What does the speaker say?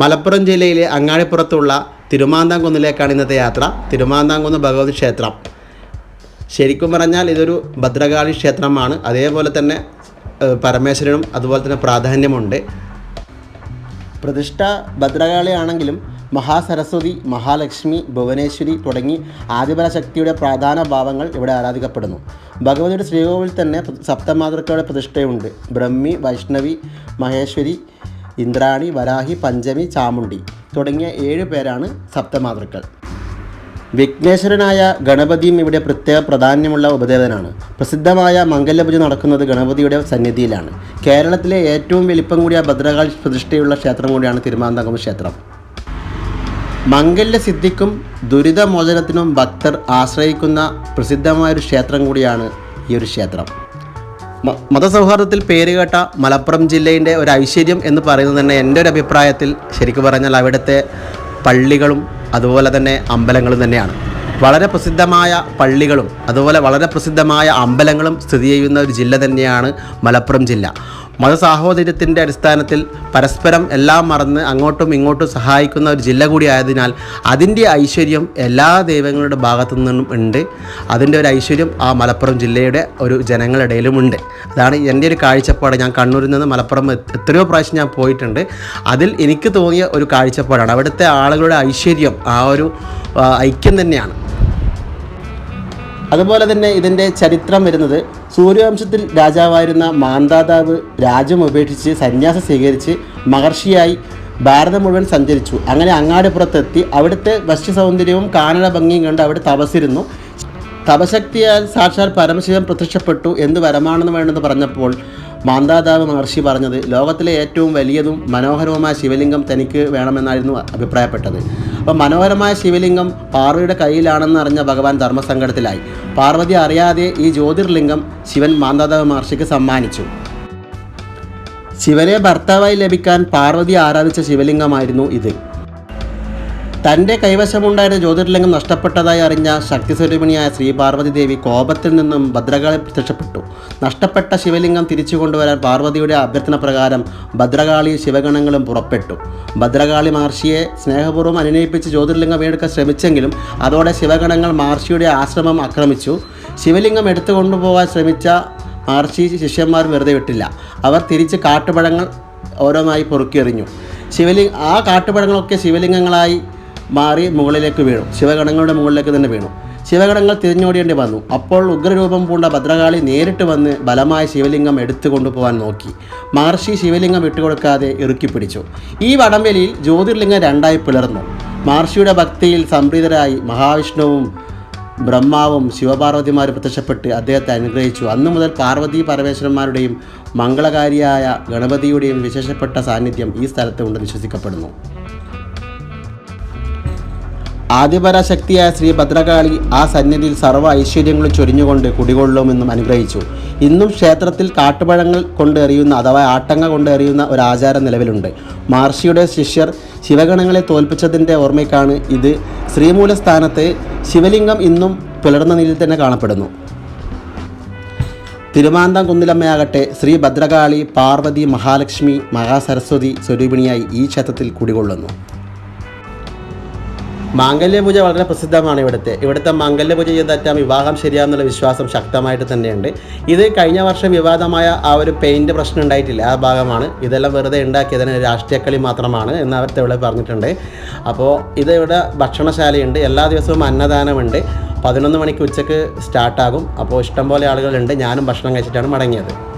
മലപ്പുറം ജില്ലയിലെ അങ്ങാടിപ്പുറത്തുള്ള തിരുമാന്താംകുന്നിലേക്കാണ് ഇന്നത്തെ യാത്ര. തിരുമാന്താംകുന്ന് ഭഗവതി ക്ഷേത്രം. ശരിക്കും പറഞ്ഞാൽ ഇതൊരു ഭദ്രകാളി ക്ഷേത്രമാണ്. അതേപോലെ തന്നെ പരമേശ്വരനും അതുപോലെ തന്നെ പ്രാധാന്യമുണ്ട്. പ്രതിഷ്ഠ ഭദ്രകാളിയാണെങ്കിലും മഹാസരസ്വതി മഹാലക്ഷ്മി ഭുവനേശ്വരി തുടങ്ങി ആദിപരാശക്തിയുടെ പ്രധാന ഭാവങ്ങൾ ഇവിടെ ആരാധിക്കപ്പെടുന്നു. ഭഗവതിയുടെ ശ്രീകോവിൽ തന്നെ സപ്തമാതൃക്കളുടെ പ്രതിഷ്ഠയുണ്ട്. ബ്രഹ്മി വൈഷ്ണവി മഹേശ്വരി ഇന്ദ്രാണി വരാഹി പഞ്ചമി ചാമുണ്ടി തുടങ്ങിയ ഏഴ് പേരാണ് സപ്തമാതൃക്കൾ. വിഘ്നേശ്വരനായ ഗണപതിയും ഇവിടെ പ്രത്യേക പ്രാധാന്യമുള്ള ഉപദേവനാണ്. പ്രസിദ്ധമായ മംഗല്യപൂജ നടക്കുന്നത് ഗണപതിയുടെ സന്നിധിയിലാണ്. കേരളത്തിലെ ഏറ്റവും വലിപ്പം കൂടിയ ഭദ്രകാളി പ്രതിഷ്ഠയുള്ള ക്ഷേത്രം കൂടിയാണ് തിരുമാന്തകം ക്ഷേത്രം. മംഗല്യസിദ്ധിക്കും ദുരിതമോചനത്തിനും ഭക്തർ ആശ്രയിക്കുന്ന പ്രസിദ്ധമായൊരു ക്ഷേത്രം കൂടിയാണ് ഈ ഒരു ക്ഷേത്രം. മതസൗഹാർദ്ദത്തിൽ പേരുകേട്ട മലപ്പുറം ജില്ലയിന്റെ ഒരു ഐശ്വര്യം എന്ന് പറയുന്നത് തന്നെ എന്റെ ഒരു അഭിപ്രായത്തിൽ ശരിക്കും പറഞ്ഞാൽ അവിടുത്തെ പള്ളികളും അതുപോലെ തന്നെ അമ്പലങ്ങളും തന്നെയാണ്. വളരെ പ്രസിദ്ധമായ പള്ളികളും അതുപോലെ വളരെ പ്രസിദ്ധമായ അമ്പലങ്ങളും സ്ഥിതി ചെയ്യുന്ന ഒരു ജില്ല തന്നെയാണ് മലപ്പുറം ജില്ല. മതസാഹോദര്യത്തിന്റെ അടിസ്ഥാനത്തിൽ പരസ്പരം എല്ലാം മറന്ന് അങ്ങോട്ടും ഇങ്ങോട്ടും സഹായിക്കുന്ന ഒരു ജില്ല കൂടി ആയതിനാൽ അതിന്റെ ഐശ്വര്യം എല്ലാ ദൈവങ്ങളുടെ ഭാഗത്തു നിന്നും ഉണ്ട്. അതിന്റെ ഒരു ഐശ്വര്യം ആ മലപ്പുറം ജില്ലയുടെ ഒരു ജനങ്ങളിടയിലുമുണ്ട്. അതാണ് എന്റെ ഒരു കാഴ്ചപ്പാട്. ഞാൻ കണ്ണൂരിൽ നിന്ന് മലപ്പുറം എത്രയോ പ്രാവശ്യം ഞാൻ പോയിട്ടുണ്ട്. അതിൽ എനിക്ക് തോന്നിയ ഒരു കാഴ്ചപ്പാടാണ്. അവിടുത്തെ ആളുകളുടെ ഐശ്വര്യം ആ ഒരു ഐക്യം തന്നെയാണ്. അതുപോലെ തന്നെ ഇതിന്റെ ചരിത്രം വരുന്നത് സൂര്യവംശത്തിൽ രാജാവായിരുന്ന മാന്താതാവ് രാജ്യം ഉപേക്ഷിച്ച് സന്യാസം സ്വീകരിച്ച് മഹർഷിയായി ഭാരതം മുഴുവൻ സഞ്ചരിച്ചു. അങ്ങനെ അങ്ങാടിപ്പുറത്തെത്തി. അവിടുത്തെ വശ്യ സൗന്ദര്യവും കാനന ഭംഗിയും കണ്ട് അവിടെ തപസിരുന്നു തപശക്തിയാൽ സാക്ഷാൽ പരമശിവൻ പ്രത്യക്ഷപ്പെട്ടു എന്ത് വരമാണെന്ന് വേണമെന്ന് പറഞ്ഞപ്പോൾ മാന്താതാവ് മഹർഷി പറഞ്ഞത് ലോകത്തിലെ ഏറ്റവും വലിയതും മനോഹരവുമായ ശിവലിംഗം തനിക്ക് വേണമെന്നായിരുന്നു അഭിപ്രായപ്പെട്ടത്. അപ്പോൾ മനോഹരമായ ശിവലിംഗം പാർവതിയുടെ കയ്യിലാണെന്ന് അറിഞ്ഞ ഭഗവാൻ ധർമ്മസങ്കടത്തിലായി. പാർവതി അറിയാതെ ഈ ജ്യോതിർലിംഗം ശിവൻ മാന്താദേവ മഹർഷിക്ക് സമ്മാനിച്ചു. ശിവനെ ഭർത്താവായി ലഭിക്കാൻ പാർവതി ആരാധിച്ച ശിവലിംഗമായിരുന്നു ഇത്. തന്റെ കൈവശമുണ്ടായിരുന്ന ജ്യോതിർലിംഗം നഷ്ടപ്പെട്ടതായി അറിഞ്ഞ ശക്തിസ്വരൂപിണിയായ ശ്രീ പാർവതി ദേവി കോപത്തിൽ നിന്നും ഭദ്രകാളി പ്രത്യക്ഷപ്പെട്ടു. നഷ്ടപ്പെട്ട ശിവലിംഗം തിരിച്ചു കൊണ്ടുവരാൻ പാർവതിയുടെ അഭ്യർത്ഥന പ്രകാരം ഭദ്രകാളി ശിവഗണങ്ങളും പുറപ്പെട്ടു. ഭദ്രകാളി മഹർഷിയെ സ്നേഹപൂർവം അനുനയിപ്പിച്ച് ജ്യോതിർലിംഗം വീണ്ടെടുക്കാൻ ശ്രമിച്ചെങ്കിലും അതോടെ ശിവഗണങ്ങൾ മഹർഷിയുടെ ആശ്രമം ആക്രമിച്ചു. ശിവലിംഗം എടുത്തു കൊണ്ടുപോകാൻ ശ്രമിച്ച മഹർഷി ശിഷ്യന്മാർ വെറുതെ വിട്ടില്ല. അവർ തിരിച്ച് കാട്ടുപഴങ്ങൾ ഓരോന്നായി പൊറുക്കിയെറിഞ്ഞു. ശിവലിംഗ ആ കാട്ടുപഴങ്ങളൊക്കെ ശിവലിംഗങ്ങളായി മാറി മുകളിലേക്ക് വീണു. ശിവഗണങ്ങളുടെ മുകളിലേക്ക് തന്നെ വീണു. ശിവഗണങ്ങൾ തിരിഞ്ഞോടേണ്ടി വന്നു. അപ്പോൾ ഉഗ്രരൂപം പൂണ്ട ഭദ്രകാളി നേരിട്ട് വന്ന് ബലമായ ശിവലിംഗം എടുത്തു കൊണ്ടുപോകാൻ നോക്കി. മഹർഷി ശിവലിംഗം വിട്ടുകൊടുക്കാതെ ഇറുക്കി പിടിച്ചു. ഈ വടംവലിയിൽ ജ്യോതിർലിംഗം രണ്ടായി പിളർന്നു. മഹർഷിയുടെ ഭക്തിയിൽ സംപ്രീതരായി മഹാവിഷ്ണുവും ബ്രഹ്മാവും ശിവപാർവതിമാർ പ്രത്യക്ഷപ്പെട്ട് അദ്ദേഹത്തെ അനുഗ്രഹിച്ചു. അന്നു മുതൽ പാർവതി പരമേശ്വരന്മാരുടെയും മംഗളകാരിയായ ഗണപതിയുടെയും വിശേഷപ്പെട്ട സാന്നിധ്യം ഈ സ്ഥലത്ത് ഉണ്ടെന്ന് വിശ്വസിക്കപ്പെടുന്നു. ആദിപരാശക്തിയായ ശ്രീ ഭദ്രകാളി ആ സന്നിധിയിൽ സർവ ഐശ്വര്യങ്ങളും ചൊരിഞ്ഞുകൊണ്ട് കുടികൊള്ളുമെന്നും അനുഗ്രഹിച്ചു. ഇന്നും ക്ഷേത്രത്തിൽ കാട്ടുപഴങ്ങൾ കൊണ്ട് എറിയുന്ന അഥവാ ആട്ടങ്ങ കൊണ്ട് എറിയുന്ന ഒരു ആചാരം നിലവിലുണ്ട്. മഹർഷിയുടെ ശിഷ്യർ ശിവഗണങ്ങളെ തോൽപ്പിച്ചതിന്റെ ഓർമ്മയ്ക്കാണ് ഇത്. ശ്രീമൂലസ്ഥാനത്ത് ശിവലിംഗം ഇന്നും പുലർന്ന നിലയിൽ തന്നെ കാണപ്പെടുന്നു. തിരുമാന്തം കുന്നിലമ്മയാകട്ടെ ശ്രീ ഭദ്രകാളി പാർവതി മഹാലക്ഷ്മി മഹാസരസ്വതി സ്വരൂപിണിയായി ഈ ക്ഷേത്രത്തിൽ കുടികൊള്ളുന്നു. മാംഗല്യപൂജ വളരെ പ്രസിദ്ധമാണ് ഇവിടുത്തെ. ഇവിടുത്തെ മാംഗല്യപൂജ ചെയ്താറ്റാൽ വിവാഹം ശരിയാണെന്നുള്ള വിശ്വാസം ശക്തമായിട്ട് തന്നെയുണ്ട്. ഇത് കഴിഞ്ഞ വർഷം വിവാദമായ ആ ഒരു പെയിന്റ് പ്രശ്നം ഉണ്ടായിട്ടില്ല. ആ ഭാഗമാണ്. ഇതെല്ലാം വെറുതെ ഉണ്ടാക്കിയതിന് രാഷ്ട്രീയക്കളി മാത്രമാണ് എന്ന് അവരുടെ ഇവിടെ പറഞ്ഞിട്ടുണ്ട്. അപ്പോൾ ഇത് ഇവിടെ ഭക്ഷണശാലയുണ്ട്. എല്ലാ ദിവസവും അന്നദാനമുണ്ട്. പതിനൊന്ന് മണിക്ക് ഉച്ചയ്ക്ക് സ്റ്റാർട്ടാകും അപ്പോൾ ഇഷ്ടംപോലെ ആളുകളുണ്ട്. ഞാനും ഭക്ഷണം കഴിച്ചിട്ടാണ് മടങ്ങിയത്.